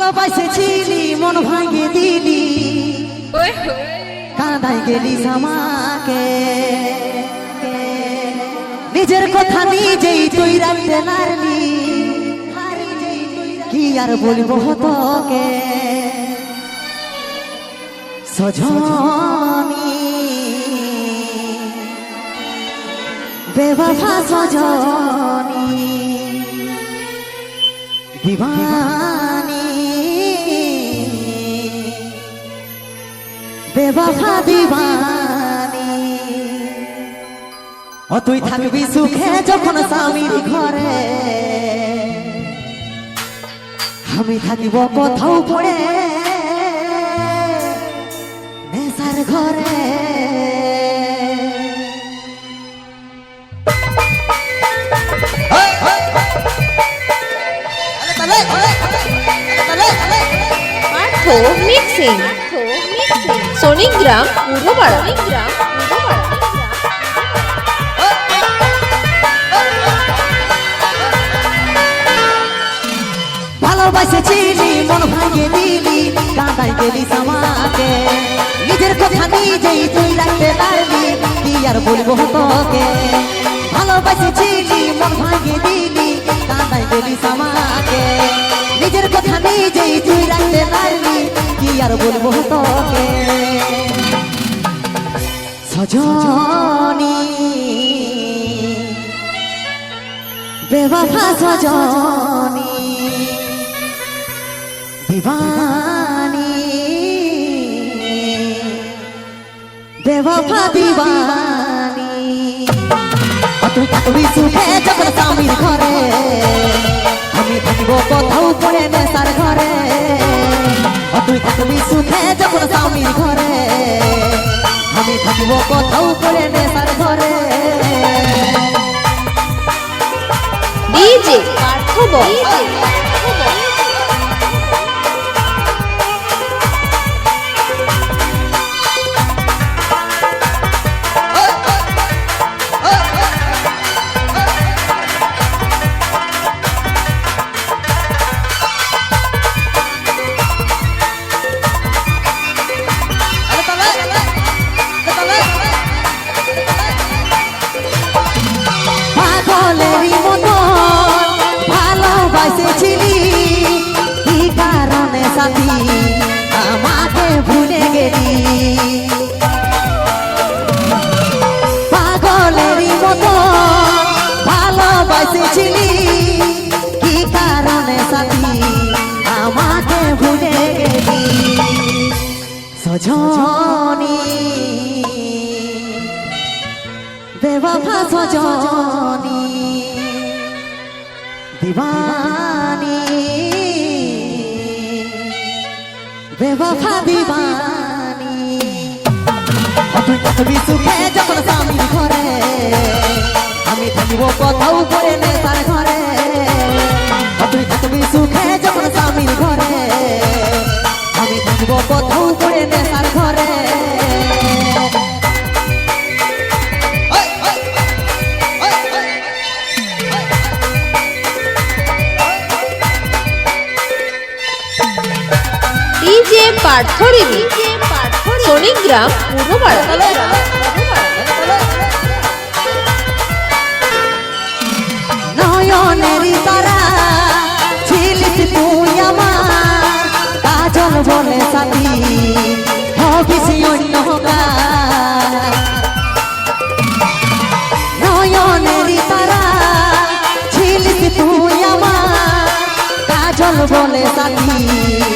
ভালোবাসেছিলি মন ভাঙে দিলি। কাঁদাই গেলি আমাকে। নিজের কথা নিজেই তুই রাখতে নারলি কি আর বলব তোকে? সজনি। বেবাফা সজনি। দিবানি বেবাফা দিবানি ও তুই থাকবি সুখে যখন স্বামীর ঘরে। আমি থাকিব কোথাও পড়ে, নেশার ঘরে। মিক্সিং। সোনিগ্রাম পূর্বপাড়া ভালোবাসেছিলি মন ভাঙিয়ে দিলি কাঁদাই গেলি আমাকে নিজের কথা নিজেই তুই রাখতে পারলি কি আর বলব তোকে? ভালোবাসেছিলি মন সজনি বেবাফা সজনি দিবানি। বেবাফা দিবানি। তুই থাকবি সুখে যখন স্বামীর ঘরে আমি থাকব কোথাও পড়ে নেশার ঘরে। তুই থাকবি সুখে যখন স্বামীর ঘরে আমি থাকব কোথাও করে নেশার ঘরে। ডিজে পার্থ বল। সজনি বেবাফা সজনি দিবানি। বেবাফা দিবানি। তুই থাকবি সুখে যখন স্বামীর ঘরে, আমি থাকিব কোথাও পড়ে নেশার ঘরে। তুই থাকবি সুখে যখন স্বামীর ঘরে, আমি থাকিব কোথাও পার্থ রিমি সোনিগ্রাম পূর্বপাড়া নয়নেরই তারা, ছিলিস তুই আমার, কাজল বলে সাথী, হবিস অন্য কার। নয়নেরই তারা, ছিলিস তুই আমার, কাজল বলে সাথী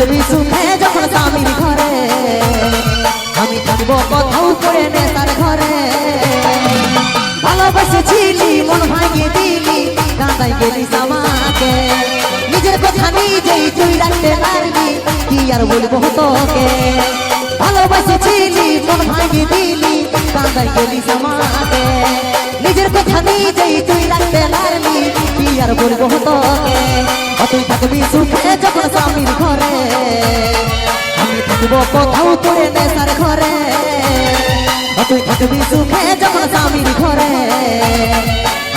থাকবি সুখে যখন স্বামীর ঘরে। আমি থাকব কোথাও পড়ে নেশার ঘরে। ভালোবাসেছিলি মন ভাঙিয়ে দিলি কাঁদাই গেলি আমাকে। নিজের কথা নিজেই তুই রাখতে পারলি আর বলব তোকে? ভালোবাসেছিলি মন ভাঙিয়ে দিলি কাঁদাই গেলি সমাকে নিজের কথা নিজেই তুই রাখতে পারলি কি আর বলব তোকে? তুই থাকবি সুখে যখন স্বামীর ঘরে। আমি থাকব কোথাও তোরে নেশার ঘরে। তুই থাকবি সুখে যখন স্বামীর ঘরে।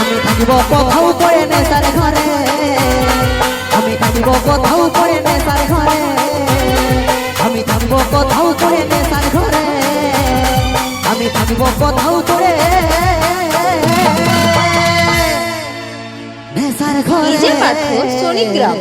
আমি থাকব কোথাও তোরে নেশার ঘরে। আমি থাকব কোথাও তোরে নেশার ঘরে। আমি থাকব কোথাও তোরে নেশার ঘরে। আমি থাকব কোথাও পার্থ সোনিগ্রাম